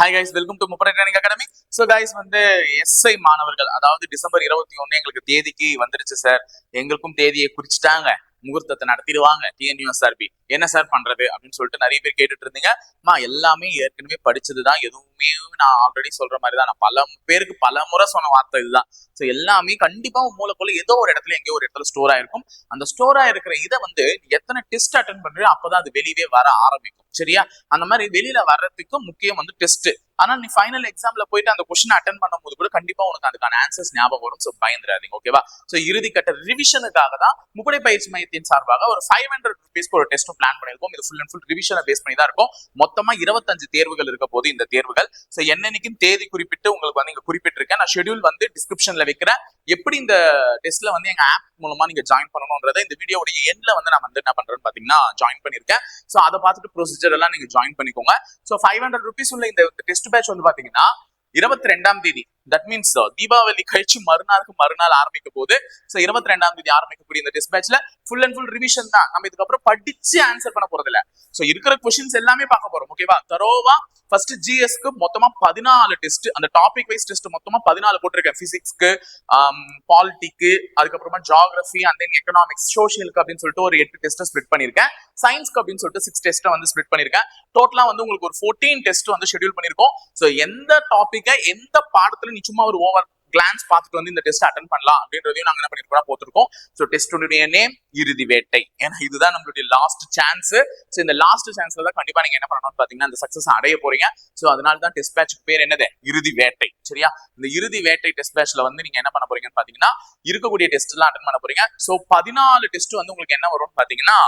Hi guys welcome to முப்பரை training academy so guys வந்து SI மாணவர்கள் அதாவது டிசம்பர் இருபத்தி ஒன்று எங்களுக்கு தேதிக்கு வந்துருச்சு சார் எங்களுக்கும் தேதியை குறிச்சிட்டாங்க. முகூர்த்தத்தை நடத்திடுவாங்க. டிஎன்யூஎஸ்ஆர்பி என்ன சார் பண்றது அப்படின்னு சொல்லிட்டு நிறைய பேர் கேட்டுட்டு இருந்தீங்க. மா எல்லாமே ஏற்கனவே படிச்சது தான் எதுவுமே நான் ஆல்ரெடி சொல்ற மாதிரி தான் நான் பல பேருக்கு பல முறை சொன்ன வார்த்தை இதுதான். ஸோ எல்லாமே கண்டிப்பா உன் மூளைக்குள்ள ஏதோ ஒரு இடத்துல எங்கேயோ ஒரு இடத்துல ஸ்டோர் ஆயிருக்கும். அந்த ஸ்டோர் ஆயிருக்கிற இதை வந்து நீ எத்தனை டெஸ்ட் அட்டன் பண்றீங்க அப்பதான் அது வெளியவே வர ஆரம்பிக்கும். சரியா? அந்த மாதிரி வெளியில வர்றதுக்கு முக்கியம் வந்து டெஸ்ட் ஆனா நீ ஃபைனல் எக்ஸாம்ல போயிட்டு அந்த கொஸ்டின் அட்டன் பண்ணும்போது கூட கண்டிப்பா உனக்கு அதுக்கான ஆன்சர்ஸ் ஞாபகம் வரும். ஸோ பயந்துடாதீங்க ஓகேவா ஸோ இறுதி கட்ட ரிவிஷனுக்காக தான் முப்படை பயிற்சி மையத்தின் சார்பாக ஒரு ஃபைவ் ஹண்ட்ரட் ருபீஸ்க்கு ஒரு டெஸ்ட் பிளான் பண்ணிருக்கோம் இது ஃபுல் அண்ட் ஃபுல் ரிவிஷனை பேஸ் பண்ணி தான் இருக்கும். மொத்தமா இருபத்தஞ்சு தேர்வுகள் இருக்க போது இந்த தேர்வுகள். ஸோ என்னன்னைக்கும் தேதி குறிப்பிட்டு உங்களுக்கு வந்து இங்க குறிப்பிட்டிருக்கேன். நான் ஷெட்யூல் வந்து டிஸ்கிரிப்ஷன்ல வைக்கிறேன். எப்படி இந்த டெஸ்ட்ல வந்து எங்க ஆப் மூலமா நீங்க ஜாயின் பண்ணணும்ன்றத இந்த வீடியோடைய எண்ட்ல வந்து நான் வந்து என்ன பண்றேன்னு பாத்தீங்கன்னா ஜாயின் பண்ணிருக்கேன் ஸோ அதை பார்த்துட்டு ப்ரொசீஜர் எல்லாம் நீங்க ஜாயின் பண்ணிக்கோங்க. ஸோ ஃபைவ் ஹண்ட்ரட் ருபீஸ் உள்ள இந்த டெஸ்ட் பேட்ச் வந்து பாத்தீங்கன்னா இருபத்தி ரெண்டாம் தேதி தட் மீன்ஸ் தீபாவளி கழிச்சு மறுநாளுக்கு மறுநாள் ஆரம்பிக்க போது ஸோ இருபத்தி ரெண்டாம் தேதி ஆரம்பிக்கக்கூடிய இந்த test full and full revision தான். நம்ம இதுக்கப்புறம் படிச்சு ஆன்சர் பண்ண போறது இல்ல ஸோ இருக்கிற கொஸ்டின்ஸ் எல்லாமே பார்க்க போறோம் ஓகேவா தரோவா ஃபர்ஸ்ட் ஜிஎஸ்க்கு மொத்தமா பதினாலு டெஸ்ட் அந்த டாபிக் வைஸ் டெஸ்ட் மொத்தமா பதினாலு போட்டிருக்கேன். பிசிக்ஸ்க்கு பாலிட்டிக்கு um, அதுக்கப்புறமா ஜாகிரபி அண்ட் தென் எக்கனாமிக்ஸ் சோஷியலுக்கு அப்படின்னு சொல்லிட்டு ஒரு எட்டு டெஸ்ட் ஸ்பிளிட் பண்ணிருக்கேன் சயின்ஸ்க்கு அப்படின்னு சொல்லிட்டு சிக்ஸ் டெஸ்ட்டை வந்து ஸ்பிளிட் பண்ணிருக்கேன் டோட்டலா வந்து உங்களுக்கு ஒரு ஃபோர்டீன் டெஸ்ட் வந்து ஷெட்யூல் பண்ணிருக்கோம் ஸோ எந்த டாபிக்கை எந்த பாடத்துல நீ சும்மா ஒரு ஓவர் கிளான்ஸ் பார்த்துட்டு வந்து இந்த டெஸ்ட் அட்டன் பண்ணலாம் அப்படின்றதையும் நாங்க என்ன பண்ணிருக்கோம் போட்டிருக்கோம். ஸோ டெஸ்டுடைய நேம் இறுதி வேட்டை. ஏன்னா இதுதான் நம்மளுடைய லாஸ்ட் சான்ஸ் ஸோ இந்த லாஸ்ட் சான்ஸ்ல தான் கண்டிப்பா நீங்க என்ன பண்ணணும்னு பாத்தீங்கன்னா இந்த சக்சஸ் அடைய போறீங்க. ஸோ அதனால தான் டெஸ்ட் பேட்ச்க்கு பேர் என்னது? இறுதி வேட்டை. சரியா? இந்த இறுதி வேட்டை டெஸ்ட் பேட்ச்ல வந்து நீங்க என்ன பண்ண போறீங்கன்னு பாத்தீங்கன்னா இருக்கக்கூடிய டெஸ்ட் எல்லாம் அட்டன் பண்ண போறீங்க. ஸோ பதினாலு டெஸ்ட் வந்து உங்களுக்கு என்ன வரும்னு பாத்தீங்கன்னா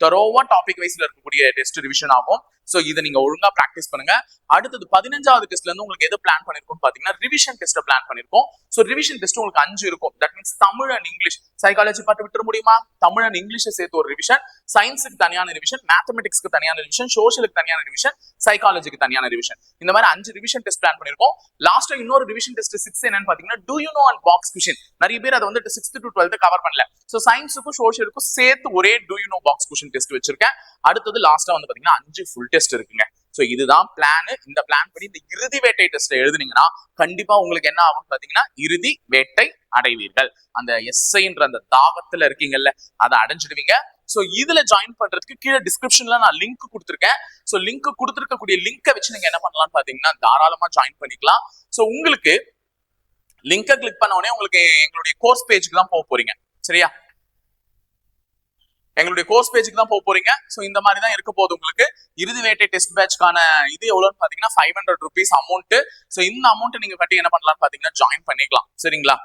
தரோவா டாபிக் வைஸ்ல இருக்கக்கூடிய டெஸ்ட் ரிவிஷன் ஆகும். ஸோ இதை நீங்க ஒழுங்கா ப்ராக்டிஸ் பண்ணுங்க. அடுத்தது பதினஞ்சாவது டெஸ்ட்ல இருந்து உங்களுக்கு எது பிளான் பண்ணிருக்கோம் பாத்தீங்கன்னா ரிவிஷன் டெஸ்ட் பிளான் பண்ணிருக்கோம். ஸோ ரிவிஷன் டெஸ்ட் உங்களுக்கு அஞ்சு இருக்கும். That means Tamil and English psychology பார்த்து விட்டுற முடியுமா? தமிழ் அண்ட் இங்கிலீஷை சேர்த்து ஒரு ரிவிஷன் சயின்ஸுக்கு தனியான ரிவிஷன் மேத்தமெட்டிக்ஸ்க்கு தனியான ரிவிஷன் சோஷியலுக்கு தனியான ரிவிஷன் சைக்காலஜிக்கு தனியான ரிவிஷன் இந்த மாதிரி அஞ்சு ரிவிஷன் டெஸ்ட் பிளான் பண்ணிருக்கோம். லாஸ்டா இன்னொரு ரிவிஷன் டெஸ்ட் சிக்ஸ் என்னன்னு பாத்தீங்கன்னா do you know and box question நிறைய பேர் அதை வந்து சிக்ஸ்த் டு டுவெல்த் கவர் பண்ணல. ஸோ சயின்ஸுக்கும் சோஷியலுக்கும் சேர்த்து ஒரே do you know box question test வச்சிருக்கேன். அடுத்தது லாஸ்டா வந்து பாத்தீங்கன்னா அஞ்சு ஃபுல் டெஸ்ட் இருக்குங்க. ஸோ இதுதான் பிளானு இந்த பிளான் படி இந்த இறுதி வேட்டை டெஸ்ட் எழுதுனீங்கன்னா கண்டிப்பா உங்களுக்கு என்ன ஆகும் பாத்தீங்கன்னா இறுதி வேட்டை அடைவீர்கள். அந்த எஸ்ஐன்ற அந்த தாகத்துல இருக்கீங்கல்ல அதை அடைஞ்சிடுவீங்க. ஸோ இதுல ஜாயின் பண்றதுக்கு கீழே டிஸ்கிரிப்ஷன்ல நான் லிங்க் கொடுத்துருக்கேன். ஸோ லிங்க் கொடுத்துருக்கக்கூடிய லிங்கை வச்சு நீங்க என்ன பண்ணலாம்னு பாத்தீங்கன்னா தாராளமா ஜாயின் பண்ணிக்கலாம். ஸோ உங்களுக்கு லிங்கை கிளிக் பண்ண உடனே உங்களுக்கு எங்களுடைய கோர்ஸ் பேஜுக்கு தான் போக போறீங்க. சரியா? எங்களுடைய கோர்ஸ் பேஜுக்கு தான் போக போறீங்க. ஸோ இந்த மாதிரி தான் இருக்க போகுது உங்களுக்கு. இறுதி வேட்டை டெஸ்ட் பேட்ச்க்கான இது எவ்வளோன்னு பாத்தீங்கன்னா five hundred rupees amount so இந்த அமௌண்ட் நீங்க கட்டி என்ன பண்ணலாம்னு பாத்தீங்கன்னா ஜாயின் பண்ணிக்கலாம். சரிங்களா?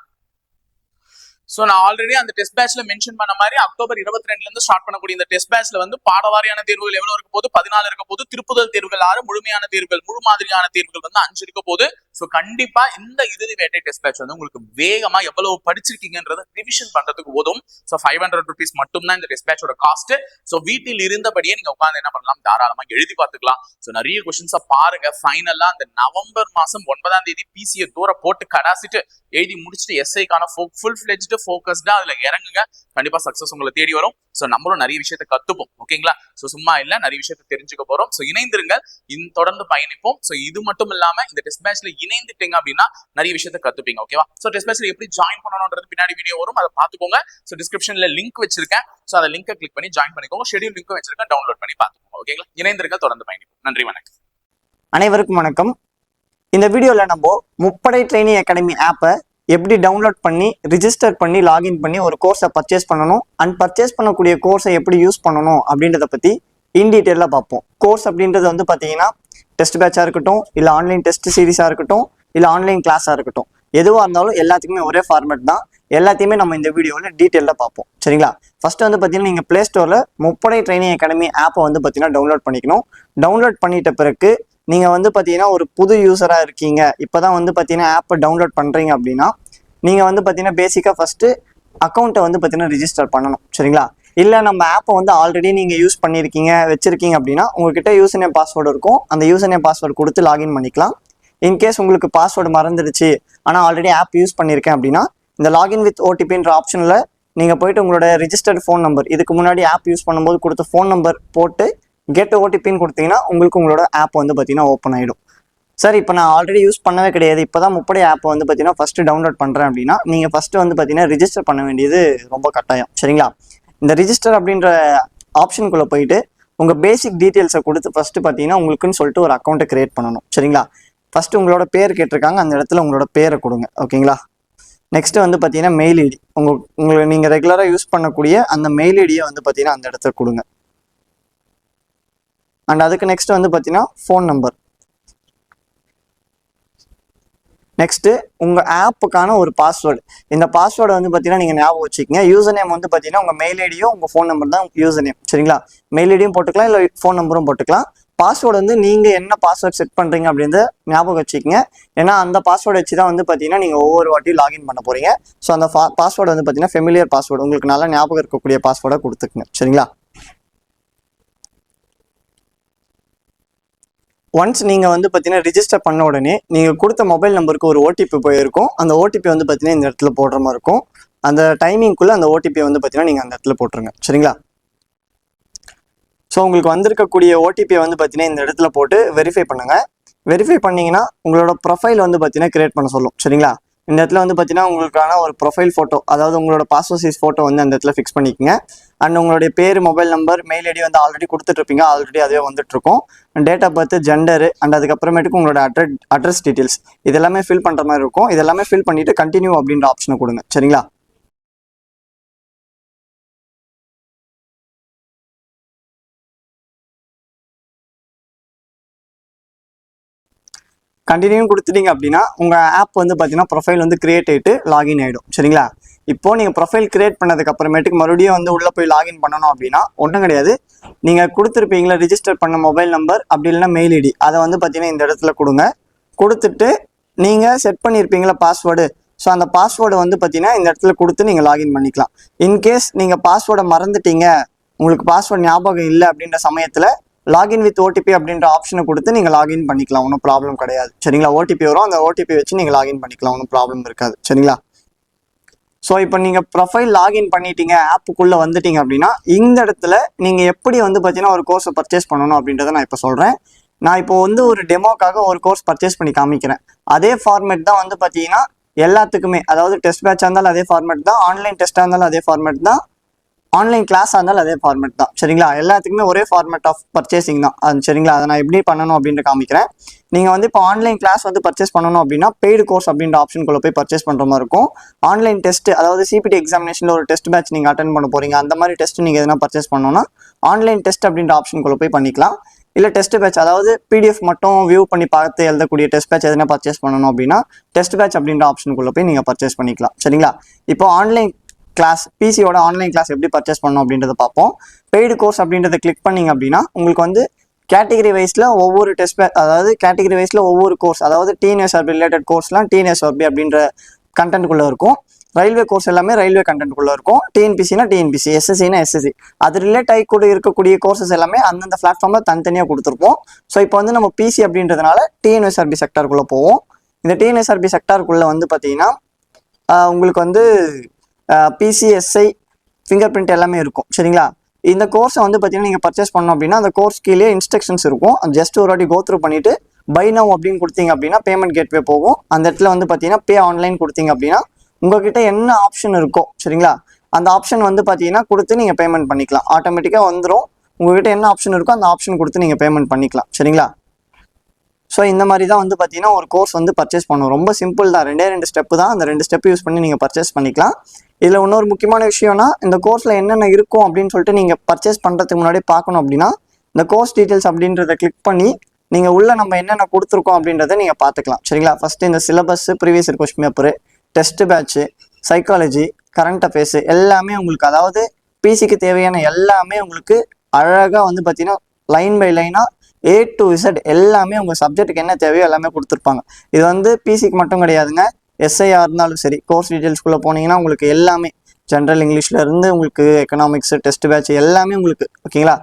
சோ நான் ஆல்ரெடி அந்த டெஸ்ட் பேட்ச்ல மென்ஷன் பண்ண மாதிரி அக்டோபர் இருபத்தி ரெண்டுல இருந்து ஸ்டார்ட் பண்ணக்கூடிய இந்த டெஸ்ட் பேட்ச்ல வந்து பாடவாரியான தேர்வுகள் எவ்வளவு இருக்க போது பதினாலு இருக்க போது திருப்புதல் தேர்வுகள் ஆறு முழுமையான தேர்வுகள் முழு மாதிரியான தேர்வுகள் வந்து அஞ்சு இருக்க போது சோ கண்டிப்பா இந்த இறுதி வேட்டை டெஸ்ட் பேட்ச் வந்து உங்களுக்கு வேகமா எவ்வளவு படிச்சிருக்கீங்கன்றத ரிவிஷன் பண்றதுக்கு போதும் சோ ஃபைவ் ஹண்ட்ரட் ருபீஸ் மட்டும் தான் இந்த டெஸ்ட் பேட்சோட காஸ்ட் சோ வீட்டில் இருந்தபடியே நீங்க உட்காந்து என்ன பண்ணலாம்? தாராளமா எழுதி பார்த்துக்கலாம். சோ நிறைய கொஸ்டின்ஸை பாருங்க. ஃபைனலா அந்த நவம்பர் மாசம் ஒன்பதாம் தேதி பிசிஏ தூர போட்டு கடாசிட்டு எழுதி முடிச்சுட்டு எஸ்ஐக்கான ஃபுல் ஃபிளெஜ்டு ஃபோக்கஸ்டா அதுல இறங்குங்க. கண்டிப்பா சக்சஸ் உங்களை தேடி வரும். சோ நம்மளும் நிறைய விஷயத்த கத்துப்போம். ஓகேங்களா? சோ சும்மா இல்ல நிறைய விஷயத்த தெரிஞ்சுக்க போறோம். சோ இணைந்திருங்கள். இன் தொடர்ந்து பயணிப்போம். சோ இது மட்டும் இல்லாம இந்த டெஸ்ட் மேட்ச்ல இணைந்துட்டீங்க அப்படின்னா நிறைய விஷயத்த கத்துப்பீங்க. ஓகேவா சோ டெஸ்ட் மேட்ச்ல எப்படி ஜாயின் பண்ணணும்ன்றது பின்னாடி வீடியோ வரும். அதை பாத்துக்கோங்க சோ டிஸ்கிரிப்ஷன்ல லிங்க் வச்சிருக்கேன். சோ அந்த லிங்கை கிளிக் பண்ணி ஜாயின் பண்ணிக்கோங்க. ஷெடியூல் லிங்க் வச்சிருக்கேன். டவுன்லோட் பண்ணி பாத்துக்கோங்க ஓகேங்களா? இணைந்திருங்கள். தொடர்ந்து பயணிப்போம். நன்றி வணக்கம். அனைவருக்கும் வணக்கம். இந்த வீடியோவில் நம்ம முப்படை ட்ரைனிங் அகாடமி ஆப்பை எப்படி டவுன்லோட் பண்ணி ரிஜிஸ்டர் பண்ணி லாகின் பண்ணி ஒரு கோர்ஸை பர்ச்சேஸ் பண்ணணும்? அண்ட் பர்ச்சேஸ் பண்ணக்கூடிய கோர்ஸை எப்படி யூஸ் பண்ணணும்? அப்படின்றத பற்றி இன் டீட்டெயிலாக பார்ப்போம். கோர்ஸ் அப்படின்றது வந்து பார்த்தீங்கன்னா டெஸ்ட் பேட்சாக இருக்கட்டும் இல்லை ஆன்லைன் டெஸ்ட் சீரிஸாக இருக்கட்டும் இல்லை ஆன்லைன் கிளாஸாக இருக்கட்டும். எதுவாக இருந்தாலும் எல்லாத்துக்குமே ஒரே ஃபார்மேட் தான். எல்லாத்தையுமே நம்ம இந்த வீடியோவில் டீட்டெயிலில் பார்ப்போம். சரிங்களா? ஃபர்ஸ்ட் வந்து பார்த்தீங்கன்னா நீங்கள் ப்ளே ஸ்டோரில் முப்படை ட்ரைனிங் அகாடமி ஆப்பை வந்து பார்த்தீங்கன்னா டவுன்லோட் பண்ணிக்கணும். டவுன்லோட் பண்ணிட்ட பிறகு நீங்கள் வந்து பார்த்தீங்கன்னா ஒரு புது யூஸராக இருக்கீங்க. இப்போ தான் வந்து பார்த்தீங்கன்னா ஆப்பை டவுன்லோட் பண்ணுறீங்க அப்படின்னா நீங்கள் வந்து பார்த்தீங்கன்னா பேசிக்காக ஃபஸ்ட்டு அக்கௌண்ட்டை வந்து பார்த்தீங்கன்னா ரிஜிஸ்டர் பண்ணணும். சரிங்களா? இல்லை நம்ம ஆப்பை வந்து ஆல்ரெடி நீங்கள் யூஸ் பண்ணியிருக்கீங்க வச்சுருக்கீங்க அப்படின்னா உங்ககிட்ட யூஸ் நேம் பாஸ்வேர்டு இருக்கும். அந்த யூஸ் நேம் பாஸ்வேர்டு கொடுத்து லாகின் பண்ணிக்கலாம். இன்கேஸ் உங்களுக்கு பாஸ்வேர்டு மறந்துடுச்சு ஆனால் ஆல்ரெடி ஆப் யூஸ் பண்ணியிருக்கேன் அப்படின்னா இந்த லாகின் வித் ஓடிபின்ற ஆப்ஷனில் நீங்கள் போயிட்டு உங்களோட ரிஜிஸ்டர்ட் ஃபோன் நம்பர் இதுக்கு முன்னாடி ஆப் யூஸ் பண்ணும்போது கொடுத்த ஃபோன் நம்பர் போட்டு கெட் ஓடிபின்னு கொடுத்தீங்கன்னா உங்களுக்கு உங்களோட ஆப் வந்து பார்த்தீங்கன்னா ஓப்பன் ஆகிடும் சார் இப்போ நான் ஆல்ரெடி யூஸ் பண்ணவே கிடையாது. இப்போ தான் முப்படை ஆப் வந்து பார்த்தீங்கன்னா ஃபஸ்ட்டு டவுன்லோட் பண்ணுறேன் அப்படின்னா நீங்கள் ஃபஸ்ட்டு வந்து பார்த்தீங்கன்னா ரிஜிஸ்டர் பண்ண வேண்டியது ரொம்ப கட்டாயம். சரிங்களா? இந்த ரிஜிஸ்டர் அப்படின்ற ஆப்ஷனுக்குள்ளே போயிட்டு உங்கள் பேசிக் டீட்டெயில்ஸை கொடுத்து ஃபஸ்ட்டு பார்த்தீங்கன்னா உங்களுக்குன்னு சொல்லிட்டு ஒரு அக்கௌண்ட்டை கிரியேட் பண்ணணும். சரிங்களா? ஃபஸ்ட்டு உங்களோட பேர் கேட்டிருக்காங்க. அந்த இடத்துல உங்களோட பேரை கொடுங்க. ஓகேங்களா? நெக்ஸ்ட்டு வந்து பார்த்தீங்கன்னா மெயில் ஐடி உங்கள் உங்களை நீங்கள் ரெகுலராக யூஸ் பண்ணக்கூடிய அந்த மெயில் ஐடியை வந்து பார்த்தீங்கன்னா அந்த இடத்துல கொடுங்க. அண்ட் அதுக்கு நெக்ஸ்ட் வந்து பார்த்தீங்கன்னா ஃபோன் நம்பர் நெக்ஸ்ட்டு உங்கள் ஆப்புக்கான ஒரு பாஸ்வேர்டு இந்த பாஸ்வேர்டை வந்து பார்த்தீங்கன்னா நீங்கள் ஞாபகம் வச்சுக்கோங்க. யூசர் நேம் வந்து பார்த்தீங்கன்னா உங்கள் மெயில் ஐடியும் உங்கள் ஃபோன் நம்பர் தான் யூசர் நேம் சரிங்களா மெயில் ஐடியும் போட்டுக்கலாம் இல்லை ஃபோன் நம்பரும் போட்டுக்கலாம். பாஸ்வேர்டு வந்து நீங்கள் என்ன பாஸ்வேர்ட் செட் பண்ணுறீங்க அப்படின்றத ஞாபகம் வச்சுக்கோங்க. ஏன்னா அந்த பாஸ்வேர்டு வச்சு தான் வந்து பார்த்தீங்கன்னா நீங்கள் ஒவ்வொரு வாட்டியும் லாகின் பண்ண போகிறீங்க ஸோ அந்த பாஸ்வேர்டு வந்து பார்த்தீங்கன்னா ஃபெமிலியர் பாஸ்வேர்டு உங்களுக்கு நல்லா ஞாபகம் இருக்கக்கூடிய பாஸ்வேர்டை கொடுத்துக்குங்க. சரிங்களா? ஒன்ஸ் நீங்கள் வந்து பார்த்தீங்கன்னா ரிஜிஸ்டர் பண்ண உடனே நீங்கள் கொடுத்த மொபைல் நம்பருக்கு ஒரு ஓடிபி போயிருக்கும். அந்த ஓடிபி வந்து பார்த்தீங்கன்னா இந்த இடத்துல போடுற மாதிரி இருக்கும். அந்த டைமிங்குள்ளே அந்த ஓடிபி வந்து பார்த்தீங்கன்னா நீங்கள் அந்த இடத்துல போட்டுருங்க. சரிங்களா? ஸோ உங்களுக்கு வந்திருக்கக்கூடிய ஓடிபியை வந்து பார்த்தீங்கன்னா இந்த இடத்துல போட்டு வெரிஃபை பண்ணுங்கள் வெரிஃபை பண்ணிங்கன்னா உங்களோட ப்ரொஃபைல் வந்து பார்த்தீங்கன்னா கிரியேட் பண்ண சொல்லும். சரிங்களா? இந்த இடத்துல வந்து பார்த்தீங்கன்னா உங்களுக்கான ஒரு ப்ரொஃபைல் ஃபோட்டோ அதாவது உங்களோட பாஸ்போர்ட் சைஸ் ஃபோட்டோ வந்து அந்த இடத்துல ஃபிக்ஸ் பண்ணிக்கோங்க. அண்ட் உங்களுடைய பேர் மொபைல் நம்பர் மெயில் ஐடி வந்து ஆல்ரெடி கொடுத்துட்ருப்பீங்க ஆல்ரெடி அதுவே வந்துட்டுருக்கும். Date of birth gender and அதுக்கப்புறமேட்டுக்கு உங்களோட அட்ரஸ் அட்ரஸ் டீட்டெயில்ஸ் இதெல்லாமே ஃபில் பண்ணுற மாதிரி இருக்கும். இதெல்லாமே ஃபில் பண்ணிவிட்டு கண்டினியூ அப்படின்ற ஆப்ஷனை கொடுங்க. சரிங்களா? கண்டினியூ கொடுத்துட்டீங்க அப்படின்னா உங்கள் ஆப் வந்து பார்த்தீங்கன்னா ப்ரொஃபைல் வந்து கிரியேட் ஆகிட்டு லாகின் ஆகிடும் சரிங்களா? இப்போ நீங்கள் ப்ரொஃபைல் கிரியேட் பண்ணதுக்கு அப்புறமேட்டுக்கு மறுபடியும் வந்து உள்ளே போய் லாகின் பண்ணணும் அப்படின்னா ஒன்றும் கிடையாது. நீங்கள் கொடுத்துருப்பீங்களா ரிஜிஸ்டர் பண்ண மொபைல் நம்பர் அப்படி இல்லைன்னா மெயில் ஐடி அதை வந்து பார்த்தீங்கன்னா இந்த இடத்துல கொடுங்க. கொடுத்துட்டு நீங்கள் செட் பண்ணியிருப்பீங்களா பாஸ்வேர்டு ஸோ அந்த பாஸ்வேர்டை வந்து பார்த்தீங்கன்னா இந்த இடத்துல கொடுத்து நீங்கள் லாகின் பண்ணிக்கலாம். இன்கேஸ் நீங்கள் பாஸ்வேர்டை மறந்துட்டீங்க உங்களுக்கு பாஸ்வேர்டு ஞாபகம் இல்லை அப்படின்ற சமயத்தில் லாகின் வித் ஓடிபி அப்படின்ற ஆப்ஷனை கொடுத்து நீங்கள் லாகின் பண்ணிக்கலாம். ஒன்றும் ப்ராப்ளம் கிடையாது. சரிங்களா? ஓடிபி வரும். அந்த ஓடிபி வச்சு நீங்கள் லாகின் பண்ணிக்கலாம். ஒன்றும் ப்ராப்ளம் இருக்காது. சரிங்களா? ஸோ இப்போ நீங்கள் ப்ரொஃபைல் லாகின் பண்ணிட்டீங்க. ஆப்புக்குள்ளே வந்துட்டீங்க அப்படின்னா இந்த இடத்துல நீங்கள் எப்படி வந்து பார்த்தீங்கன்னா ஒரு கோர்ஸை பர்ச்சேஸ் பண்ணணும் அப்படின்றத நான் இப்போ சொல்கிறேன் நான் இப்போ வந்து ஒரு டெமோக்காக ஒரு கோர்ஸ் பர்ச்சேஸ் பண்ணி காமிக்கிறேன். அதே ஃபார்மேட் தான் வந்து பார்த்தீங்கன்னா எல்லாத்துக்குமே அதாவது டெஸ்ட் பேட்சாக இருந்தாலும் அதே ஃபார்மேட் தான் ஆன்லைன் டெஸ்ட்டாக இருந்தாலும் அதே ஃபார்மேட் தான் ஆன்லைன் கிளாஸாக இருந்தாலும் அதே ஃபார்மேட் தான். சரிங்களா? எல்லாத்துக்குமே ஒரே ஃபார்மேட் ஆஃப் பர்ச்சேசிங் தான். அது சரிங்களா? அதை நான் எப்படி பண்ணணும் அப்படின்ற காமிக்கிறேன். நீங்கள் வந்து இப்போ ஆன்லைன் கிளாஸ் வந்து பர்ச்சேஸ் பண்ணணும் அப்படின்னா பெய்டு கோர்ஸ் அப்படின்ற ஆப்ஷனுக்குள்ள போய் பர்ச்சேஸ் பண்ணுற மாதிரி இருக்கும். ஆன்லைன் டெஸ்ட் அதாவது சிபிடி எக்ஸாமினேஷனில் ஒரு டெஸ்ட் பேட்ச் நீங்கள் அட்டன் பண்ண போகிறீங்க அந்த மாதிரி டெஸ்ட் நீங்கள் எதனா பர்ச்சேஸ் பண்ணணும்னா ஆன்லைன் டெஸ்ட் அப்படின்ற ஆப்ஷனுக்குள்ள போய் பண்ணிக்கலாம். இல்லை டெஸ்ட் பேட்ச் அதாவது பிடிஎஃப் மட்டும் வியூ பண்ணி பார்த்து எழுதக்கூடிய டெஸ்ட் பேட்ச் எதனா பர்ச்சேஸ் பண்ணணும் அப்படின்னா டெஸ்ட் பேட்ச் அப்படின்ற ஆப்ஷனுக்குள்ளே போய் நீங்கள் பர்ச்சேஸ் பண்ணிக்கலாம். சரிங்களா? இப்போ ஆன்லைன் கிளாஸ் பிசியோட ஆன்லைன் கிளாஸ் எப்படி பர்ச்சேஸ் பண்ணணும் அப்படின்றத பார்ப்போம். பெய்டு கோர்ஸ் அப்படின்றத கிளிக் பண்ணிங்க அப்படின்னா உங்களுக்கு வந்து கேட்டகரி வைஸில் ஒவ்வொரு டெஸ்ட் அதாவது கேட்டகரி வைஸில் ஒவ்வொரு கோர்ஸ் அதாவது டிஎன்எஸ்ஆர்பி ரிலேட்டட் கோர்ஸ்லாம் டிஎன்எஸ்ஆர்பி அப்படின்ற கண்டென்ட்குள்ளே இருக்கும். ரயில்வே கோர்ஸ் எல்லாமே ரயில்வே கண்டென்ட்குள்ளே இருக்கும். டிஎன்பிசினா டிஎன்பிசி எஸ்எஸ்சினா எஸ்எஸ்சி அது ரிலேட் ஆகி கூட இருக்கக்கூடிய கோர்சஸ் எல்லாமே அந்தந்த பிளாட்ஃபார்மில் தனித்தனியாக கொடுத்துருப்போம். ஸோ இப்போ வந்து நம்ம பிசி அப்படின்றதுனால டிஎன்எஸ்ஆர்பி செக்டாருக்குள்ளே போவோம். இந்த டிஎன்எஸ்ஆர்பி செக்டாருக்குள்ளே வந்து பார்த்தீங்கன்னா உங்களுக்கு வந்து பிசிஎஸ்ஐ ஃபிங்கர் பிரிண்ட் எல்லாமே இருக்கும் சரிங்களா? இந்த கோர்ஸை வந்து பார்த்தீங்கன்னா நீங்கள் பர்ச்சேஸ் பண்ணோம் அப்படின்னா அந்த கோர்ஸ் கீழே இன்ஸ்ட்ரக்ஷன்ஸ் இருக்கும். ஜஸ்ட் ஒரு வாட்டி கோத்ரூ பண்ணிவிட்டு பை நவ் அப்படின்னு கொடுத்தீங்க அப்படின்னா பேமெண்ட் கேட்வே போகும். அந்த இடத்துல வந்து பார்த்தீங்கன்னா பே ஆன்லைன் கொடுத்தீங்க அப்படின்னா உங்ககிட்ட என்ன ஆப்ஷன் இருக்கோ சரிங்களா? அந்த ஆப்ஷன் வந்து பார்த்தீங்கன்னா கொடுத்து நீங்கள் பேமெண்ட் பண்ணிக்கலாம். ஆட்டோமேட்டிக்காக வந்துடும் உங்ககிட்ட என்ன ஆப்ஷன் இருக்கோ அந்த ஆப்ஷன் கொடுத்து நீங்கள் பேமெண்ட் பண்ணிக்கலாம் சரிங்களா? ஸோ இந்த மாதிரி தான் வந்து பார்த்தீங்கன்னா ஒரு கோர்ஸ் வந்து பர்ச்சேஸ் பண்ணும். ரொம்ப சிம்பிள் தான். ரெண்டே ரெண்டு ஸ்டெப்பு தான். அந்த ரெண்டு ஸ்டெப் யூஸ் பண்ணி நீங்கள் பர்ச்சேஸ் பண்ணிக்கலாம். இதில் இன்னொரு முக்கியமான விஷயம்னா இந்த கோர்ஸில் என்னென்ன இருக்கும் அப்படின்னு சொல்லிட்டு நீங்கள் பர்ச்சேஸ் பண்ணுறதுக்கு முன்னாடி பார்க்கணும் அப்படின்னா இந்த கோர்ஸ் டீட்டெயில்ஸ் அப்படின்றத கிளிக் பண்ணி நீங்கள் உள்ள நம்ம என்னென்ன கொடுத்துருக்கோம் அப்படின்றத நீங்கள் பார்த்துக்கலாம். சரிங்களா? ஃபஸ்ட்டு இந்த syllabus previous year question paper test batch psychology current affairs எல்லாமே உங்களுக்கு அதாவது பிசிக்கு தேவையான எல்லாமே உங்களுக்கு அழகாக வந்து பார்த்தீங்கன்னா லைன் பை லைனாக ஏ டு இசட் எல்லாமே உங்கள் சப்ஜெக்ட்டுக்கு என்ன தேவையோ எல்லாமே கொடுத்துருப்பாங்க. இது வந்து பிசிக்கு மட்டும் கிடையாதுங்க. எஸ்ஐயாக இருந்தாலும் சரி கோர்ஸ் டீட்டெயில்ஸ்குள்ளே போனீங்கன்னா உங்களுக்கு எல்லாமே ஜென்ரல் இங்கிலீஷ்ல இருந்து உங்களுக்கு எக்கனாமிக்ஸ் டெஸ்ட் பேட்ச் எல்லாமே உங்களுக்கு ஓகேங்களா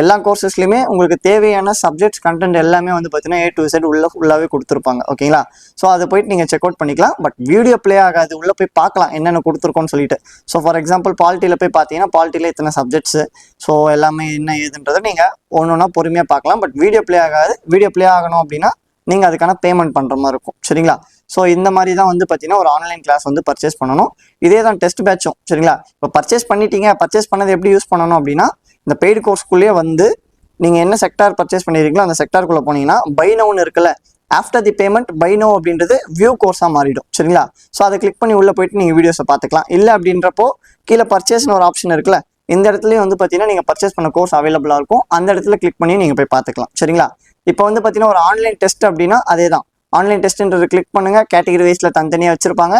எல்லா கோர்சஸ்லையுமே உங்களுக்கு தேவையான சப்ஜெக்ட்ஸ் கண்டென்ட் எல்லாமே வந்து பார்த்தீங்கன்னா ஏ டு செட் உள்ள ஃபுல்லாகவே கொடுத்துருப்பாங்க ஓகேங்களா ஸோ அதை போயிட்டு நீங்கள் செக் அவுட் பண்ணிக்கலாம். பட் வீடியோ ப்ளே ஆகாது. உள்ளே போய் பார்க்கலாம் என்னென்ன கொடுத்துருக்கோன்னு சொல்லிட்டு. ஸோ ஃபார் எக்ஸாம்பிள் பாலிட்டியில் போய் பார்த்தீங்கன்னா பாலிட்டியில் இத்தனை சப்ஜெக்ட்ஸு ஸோ எல்லாமே என்ன ஏதுன்றதை நீங்கள் ஒன்று ஒன்றா பொறுமையாக பார்க்கலாம். பட் வீடியோ ப்ளே ஆகாது. வீடியோ ப்ளே ஆகணும் அப்படின்னா நீங்கள் அதுக்கான பேமெண்ட் பண்ணுற மாதிரி இருக்கும். சரிங்களா? ஸோ இந்த மாதிரி தான் வந்து பார்த்தீங்கன்னா ஒரு ஆன்லைன் கிளாஸ் வந்து பர்ச்சேஸ் பண்ணணும். இதே தான் டெஸ்ட் பேட்சும் சரிங்களா? இப்போ பர்ச்சேஸ் பண்ணிட்டீங்க பர்ச்சேஸ் பண்ணது எப்படி யூஸ் பண்ணணும் அப்படின்னா இந்த பெய்டு கோர்ஸ்க்குள்ளேயே வந்து நீங்கள் என்ன செக்டார் பர்ச்சேஸ் பண்ணியிருக்கீங்களோ அந்த செக்டார்க்குள்ளே போனீங்கன்னா பை நவுன் இருக்குல்ல after the payment buy now அப்படின்றது வியூ கோர்ஸாக மாறிடும் சரிங்களா? ஸோ அதை கிளிக் பண்ணி உள்ளே போயிட்டு நீங்கள் வீடியோஸை பார்த்துக்கலாம். இல்லை அப்படின்றப்போ கீழே பர்ச்சேஸ்னு ஒரு ஆப்ஷன் இருக்குல்ல இந்த இடத்துலையும் வந்து பார்த்தீங்கன்னா நீங்கள் பர்ச்சேஸ் பண்ண கோர்ஸ் அவைலபிளாக இருக்கும். அந்த இடத்துல கிளிக் பண்ணி நீங்கள் போய் பார்த்துக்கலாம் சரிங்களா? இப்போ வந்து பார்த்தீங்கன்னா ஒரு ஆன்லைன் டெஸ்ட் அப்படின்னா அதே தான் ஆன்லைன் டெஸ்ட்ன்றது கிளிக் பண்ணுங்கள் கேட்டகரி வைஸில் தனித்தனியாக வச்சுருப்பாங்க.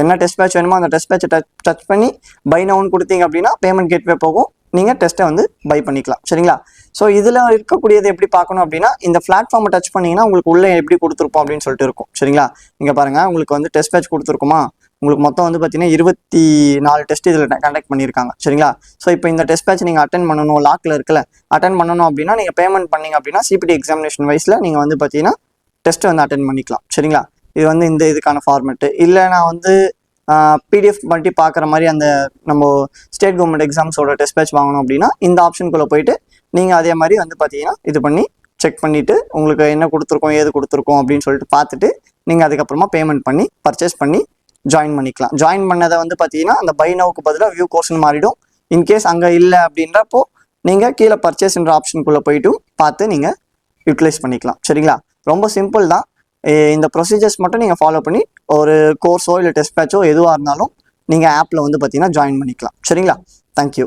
என்ன டெஸ்ட் பேட்ச் வேணுமோ அந்த டெஸ்ட் பேட்சை டச் டச் பண்ணி பை நவுன் கொடுத்தீங்க அப்படின்னா பேமெண்ட் கேட்வே போகும். நீங்கள் டெஸ்ட்டை வந்து பை பண்ணிக்கலாம். சரிங்களா? ஸோ இதில் இருக்கக்கூடியது எப்படி பார்க்கணும் அப்படின்னா இந்த பிளாட்ஃபார்மை டச் பண்ணீங்கன்னா உங்களுக்கு உள்ளே எப்படி கொடுத்துருப்போம் அப்படின்னு சொல்லிட்டு இருக்கும். சரிங்களா? இங்கே பாருங்கள் உங்களுக்கு வந்து டெஸ்ட் பேட்ச் கொடுத்துருக்குமா? உங்களுக்கு மொத்தம் வந்து பார்த்தீங்கன்னா இருபத்தி நாலு டெஸ்ட் இதில் கண்டக்ட் பண்ணியிருக்காங்க. சரிங்களா? ஸோ இப்போ இந்த டெஸ்ட் பேட்ச் நீங்கள் அட்டன் பண்ணணும். லாக்கில் இருக்கல அட்டன் பண்ணணும் அப்படின்னா நீங்கள் பேமெண்ட் பண்ணீங்க அப்படின்னா சிபிடி எக்ஸாமினேஷன் வைஸில் நீங்கள் வந்து பார்த்தீங்கன்னா டெஸ்ட் வந்து அட்டன் பண்ணிக்கலாம். சரிங்களா? இது வந்து இந்த இதுக்கான ஃபார்மெட்டு இல்லை நான் வந்து பிடிஎஃப் மட்டும் பார்க்குற மாதிரி அந்த நம்ம ஸ்டேட் கவர்மெண்ட் எக்ஸாம்ஸோட டெஸ்ட் பேட்ச் வாங்கணும் அப்படின்னா இந்த ஆப்ஷனுக்குள்ளே போயிட்டு நீங்கள் அதே மாதிரி வந்து பார்த்தீங்கன்னா இது பண்ணி செக் பண்ணிவிட்டு உங்களுக்கு என்ன கொடுத்துருக்கோம் ஏது கொடுத்துருக்கோம் அப்படின்னு சொல்லிட்டு பார்த்துட்டு நீங்கள் அதுக்கப்புறமா பேமெண்ட் பண்ணி பர்ச்சேஸ் பண்ணி ஜாயின் பண்ணிக்கலாம். ஜாயின் பண்ணதை வந்து பார்த்தீங்கன்னா அந்த பை நவுக்கு பதிலாக வியூ கோர்ஸ்னு மாறிடும். இன்கேஸ் அங்கே இல்லை அப்படின்றப்போ நீங்கள் கீழே பர்ச்சேஸ்ன்ற ஆப்ஷனுக்குள்ளே போயிட்டும் பார்த்து நீங்கள் யூட்டிலைஸ் பண்ணிக்கலாம். சரிங்களா? ரொம்ப சிம்பிள் தான். இந்த ப்ரொசீஜர்ஸ் மட்டும் நீங்கள் ஃபாலோ பண்ணி ஒரு கோர்ஸோ இல்லை டெஸ்ட் பேட்சோ எதுவாக இருந்தாலும் நீங்கள் ஆப்பில் வந்து பார்த்தீங்கன்னா ஜாயின் பண்ணிக்கலாம். சரிங்களா? தேங்க்யூ